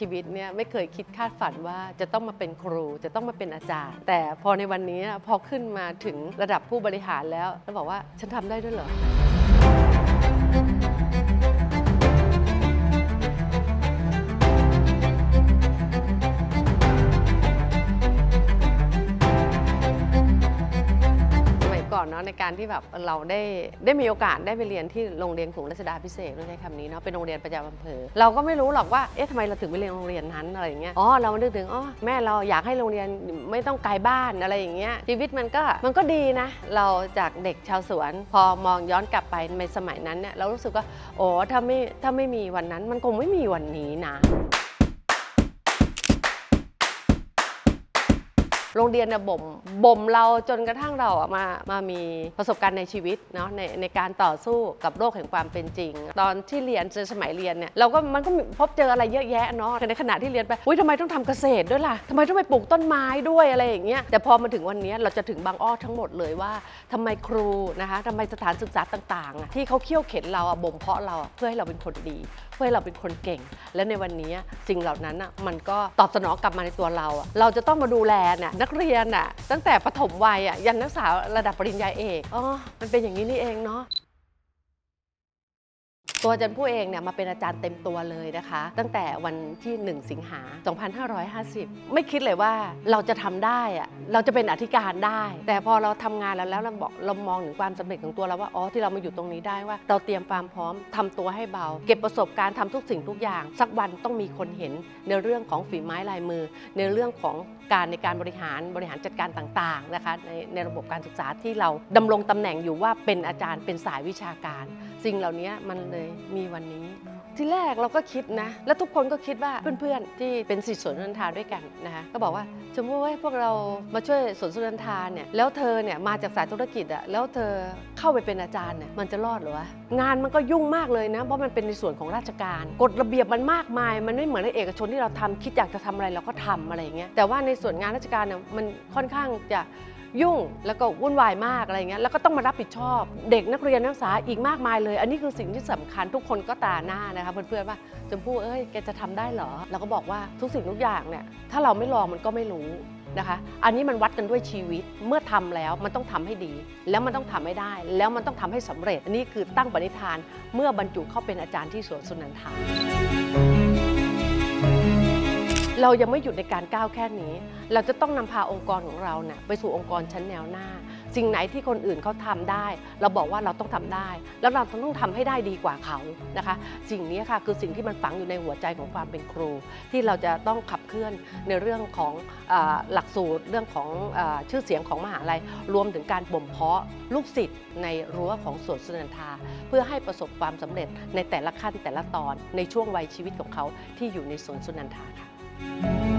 ชีวิตเนี่ยไม่เคยคิดคาดฝันว่าจะต้องมาเป็นครูจะต้องมาเป็นอาจารย์ แต่พอในวันนี้พอขึ้นมาถึงระดับผู้บริหารแล้วแล้วบอกว่าฉันทำได้ด้วยเหรอ เนาะในการที่แบบเราได้ได้มีโอกาสได้ไปเรียนที่โรงเรียนขุงรัชดาพิเศษต้องใช้คำนี้เนาะเป็นโรงเรียนประจำอำเภอเราก็ไม่รู้หรอกว่าเอ๊ะทำไมเราถึงไปเรียนโรงเรียนนั้นอะไรอย่างเงี้ยอ๋อเรานึกถึงอ๋อแม่เราอยากให้โรงเรียนไม่ต้องไกลบ้านอะไรอย่างเงี้ยชีวิตมันก็มันก็ดีนะ เราจากเด็กชาวสวน พอมองย้อนกลับไปในสมัยนั้นเนี่ยเรารู้สึกว่าโอ้ถ้าไม่ถ้าไม่มีวันนั้นมันคงไม่มีวันนี้นะ โรงเรียนเน่ะบ่มบ่มเราจนกระทั่งเราอะมามามีประสบการณ์ในชีวิตเนาะในในการต่อสู้กับโลกแห่งความเป็นจริง ตอนที่เรียนในสมัยเรียนเนี่ยเราก็มันก็พบเจออะไรเยอะแยะเนาะในขณะที่เรียนไปอุ้ยทำไมต้องทำเกษตรด้วยล่ะทำไมต้องไปปลูกต้นไม้ด้วยอะไรอย่างเงี้ยแต่พอมาถึงวันนี้เราจะถึงบางอ้อทั้งหมดเลยว่าทำไมครูนะคะทำไมสถานศึกษาต่างๆอะที่เขาเคี่ยวเข็นเราอะบ่มเพาะเราเพื่อให้เราเป็นคนดี เพื่อให้เราเป็นคนเก่ง และในวันนี้สิ่งเหล่านั้นอะมันก็ตอบสนองกลับมาในตัวเราอะเราจะต้องมาดูแลน่ะนักเรียนอะตั้งแต่ประถมวัยอะยันนักศึกษาระดับปริญญาเอกอ๋อมันเป็นอย่างนี้นี่เองเนาะ ตัวอาจารย์ผู้เองเนี่ยมาเป็นอาจารย์เต็มตัวเลยนะคะ ตั้งแต่วันที่ 1 สิงหา 2550 ไม่คิดเลยว่าเราจะทำได้อะเราจะเป็นอธิการได้ แต่พอเราทำงานแล้วแล้วเราบอกเรามองถึงความสำเร็จของตัวเราว่าอ๋อที่เรามาอยู่ตรงนี้ได้ว่า เราเตรียมความพร้อมทำตัวให้เบา เก็บประสบการณ์ทำทุกสิ่งทุกอย่าง สักวันต้องมีคนเห็นในเรื่องของฝีไม้ลายมือ ในเรื่องของการในการบริหารบริหารจัดการต่างๆนะคะในในระบบการศึกษาที่เราดำรงตำแหน่งอยู่ว่าเป็นอาจารย์เป็นสายวิชาการ สิ่งเหล่านี้มันเลยมีวันนี้ ที่แรกเราก็คิดนะ แล้วทุกคนก็คิดว่าเพื่อนๆ ที่เป็นสิทธิสวนสุนันทาด้วยกันนะคะก็บอกว่าชมพู่ให้พวกเรามาช่วยสวนสุนันทาเนี่ยแล้วเธอเนี่ยมาจากสายธุรกิจอะแล้วเธอเข้าไปเป็นอาจารย์เนี่ยมันจะรอดหรอวะงานมันก็ยุ่งมากเลยนะ เพราะมันเป็นในส่วนของราชการ กฎระเบียบมันมากมาย มันไม่เหมือนในเอกชนที่เราทำคิดอยากจะทำอะไรเราก็ทำอะไรอย่างเงี้ยแต่ว่าในส่วนงานราชการเนี่ยมันค่อนข้างจะ ยุ่งแล้วก็วุ่นวายมากอะไรเงี้ยแล้วก็ต้องมารับผิดชอบ เด็กนักเรียนนักศึกษาอีกมากมายเลย อันนี้คือสิ่งที่สำคัญทุกคนก็ตาหน้านะคะเพื่อนๆว่าชมพู่เอ้ยแกจะทำได้เหรอเราก็บอกว่าทุกสิ่งทุกอย่างเนี่ยถ้าเราไม่ลองมันก็ไม่รู้นะคะ อันนี้มันวัดกันด้วยชีวิต เมื่อทำแล้วมันต้องทำให้ดี แล้วมันต้องทำให้ได้ แล้วมันต้องทำให้สำเร็จอันนี้คือตั้งปณิธาน เมื่อบรรจุเข้าเป็นอาจารย์ที่สวนสุนันทา เรายังไม่หยุดในการก้าวแค่นี้ เราจะต้องนำพาองค์กรของเราเนี่ยไปสู่องค์กรชั้นแนวหน้า สิ่งไหนที่คนอื่นเขาทำได้ เราบอกว่าเราต้องทำได้ แล้วเราต้องทำให้ได้ดีกว่าเขานะคะ สิ่งนี้ค่ะคือสิ่งที่มันฝังอยู่ในหัวใจของความเป็นครู ที่เราจะต้องขับเคลื่อนในเรื่องของอหลักสูตรเรื่องของอชื่อเสียงของมหาลัย รวมถึงการบ่มเพาะลูกศิษย์ในรั้วของสวนสุนันทา เพื่อให้ประสบความสำเร็จในแต่ละขั้นแต่ละตอนในช่วงวัยชีวิตของเขาที่อยู่ในสวนสุนันทาค่ะ Thank you.